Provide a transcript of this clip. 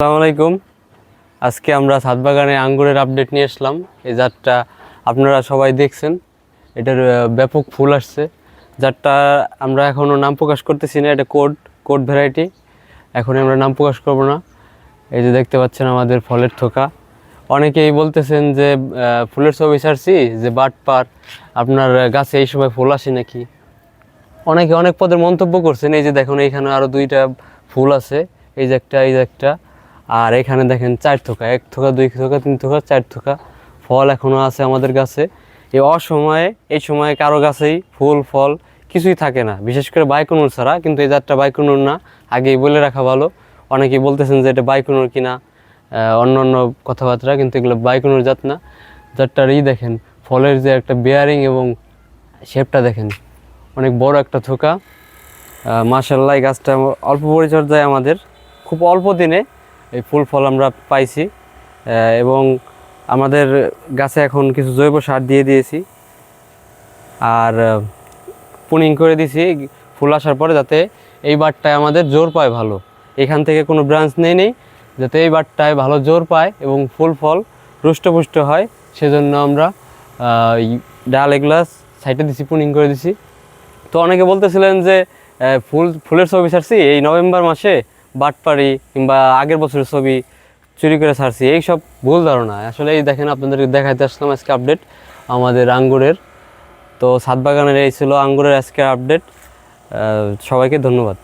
আসসালামু আলাইকুম। আজকে আমরা ছাদ বাগানে আঙ্গুরের আপডেট নিয়ে আসলাম। এই জাতটা আপনারা সবাই দেখছেন। এটার ব্যাপক ফুল আসছে। জাতটা আমরা এখনও নাম প্রকাশ করতেছি না, এটা কোড কোড ভ্যারাইটি এখন আমরা নাম প্রকাশ করব না। এই যে দেখতে পাচ্ছেন আমাদের ফলের থোকা। অনেকেই বলতেছেন যে ফুলের ছবি ছাড়ছি, যে বাট পার, আপনার গাছে এই সময় ফুল আসে নাকি? অনেকে অনেক পদের মন্তব্য করছেন। এই যে দেখুন, এইখানে আরও দুইটা ফুল আছে। এই যে একটা, এই যে একটা। আর এখানে দেখেন চার থোকা, এক থোকা, দুই থোকা, তিন থোকা, চার থোকা ফল এখনও আছে আমাদের গাছে এই অসময়ে, এই সময়ে কারও গাছেই ফুল, ফল কিছুই থাকে না। বিশেষ করে বাইকুনুর ছাড়া, কিন্তু এই জাতটা বাইকুনুর না। আগেই বলে রাখা ভালো। অনেকেই বলতেছেন যে এটা বাইকুনুর কিনা অন্য অন্য কথাবার্তা, কিন্তু এগুলো বাইকুনুর জাত না। জাতটার ই দেখেন, ফলের যে একটা বেয়ারিং এবং শেপটা দেখেন, অনেক বড় একটা থোকা। মাসাল্লাহ গাছটা অল্প পরিচর্যায় আমাদের। খুব অল্প দিনে এই ফুল ফল আমরা পাইছি। এবং আমাদের গাছে এখন কিছু জৈব সার দিয়ে দিয়েছি। আর পুনিং করে দিয়েছি ফুল আসার পরে যাতে এই বারটায় আমাদের জোর পায় ভালো। এখান থেকে কোনো ব্রাঞ্চ নেই নেই, যাতে এই বারটায় ভালো জোর পায় এবং ফুল ফল রুষ্টপুষ্ট হয়, সেজন্য আমরা ডাল এগুলাস সাইডে দিছি, পুনিং করে দিছি। তো অনেকে বলতেছিলেন যে ফুল, ফুলের ছবি ছাড়ছি, এই নভেম্বর মাসে বাটপাড়ি কিংবা আগের বছরের ছবি চুরি করে ছাড়ছি, এইসব ভুল ধারণা। আসলে এই দেখেন আপনাদের দেখাইতে আসলাম আজকে আপডেট আমাদের আঙ্গুরের। তো সাত বাগানের এই ছিল আঙ্গুরের আজকে আপডেট সবাইকে ধন্যবাদ।